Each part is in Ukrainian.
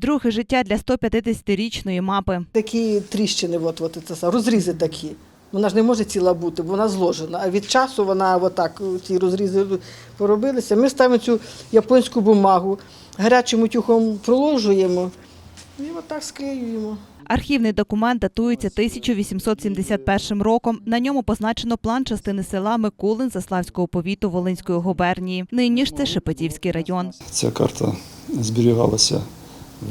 Друге життя для 150-річної мапи. Такі тріщини, от, от, це, розрізи такі. Вона ж не може ціла бути, бо вона зложена. А від часу вона отак, ці розрізи поробилися. Ми ставимо цю японську бумагу, гарячим утюгом проложуємо і отак склеюємо. Архівний документ датується 1871 роком. На ньому позначено план частини села Микулин Заславського повіту Волинської губернії. Нині ж це Шепетівський район. Ця карта зберігалася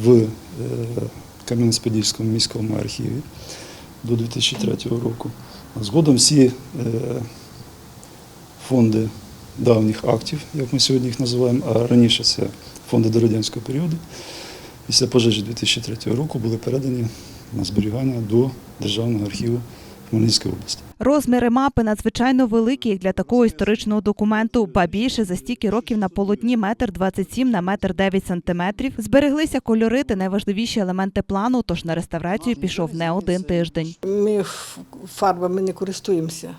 в е, Кам'янець-Подільському міському архіві до 2003 року. Згодом всі е, фонди давніх актів, як ми сьогодні їх називаємо, а раніше це фонди до радянського періоду, після пожежі 2003 року були передані на зберігання до Державного архіву Хмельницької області. Розміри мапи надзвичайно великі для такого історичного документу, ба більше за стільки років на полотні метр 27 на метр 9 сантиметрів. Збереглися кольори та найважливіші елементи плану, тож на реставрацію пішов не один тиждень. Ми фарбами не користуємося.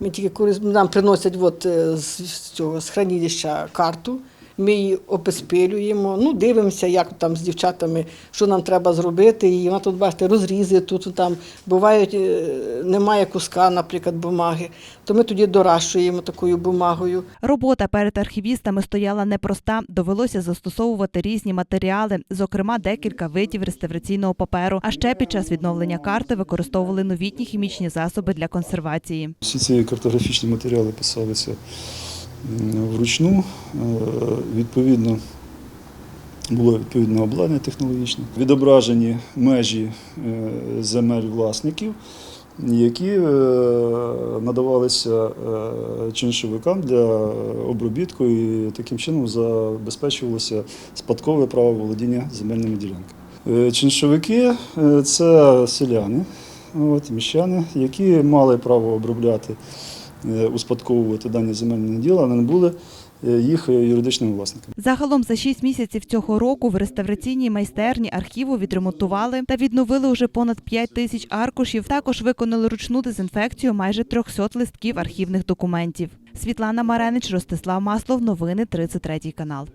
Ми тільки нам приносять от, е, з з цього з хранилища карту. Ми її описпилюємо, ну дивимося, як там з дівчатами, що нам треба зробити. І вона тут, бачите, розрізи тут там бувають, е, немає куска, наприклад, бумаги. То ми тоді доращуємо такою бумагою. Робота перед архівістами стояла непроста. Довелося застосовувати різні матеріали, зокрема декілька видів реставраційного паперу. А ще під час відновлення карти використовували новітні хімічні засоби для консервації. Всі ці картографічні матеріали писалися вручну. Е, Відповідно, було відповідне обладнання технологічне. Відображені межі е, земель власників, які е, надавалися чиншовикам для обробітку і таким чином забезпечувалося спадкове право володіння земельними ділянками. Чиншовики це селяни, от, міщани, які мали право обробляти, успадковувати дані земельні діла, але не були е, їх юридичними власниками. Загалом за шість місяців цього року в реставраційній майстерні архіву відремонтували та відновили уже понад 5 тисяч аркушів. Також виконали ручну дезінфекцію майже 300 листків архівних документів. Світлана Маренич, Ростислав Маслов. Новини 33 канал.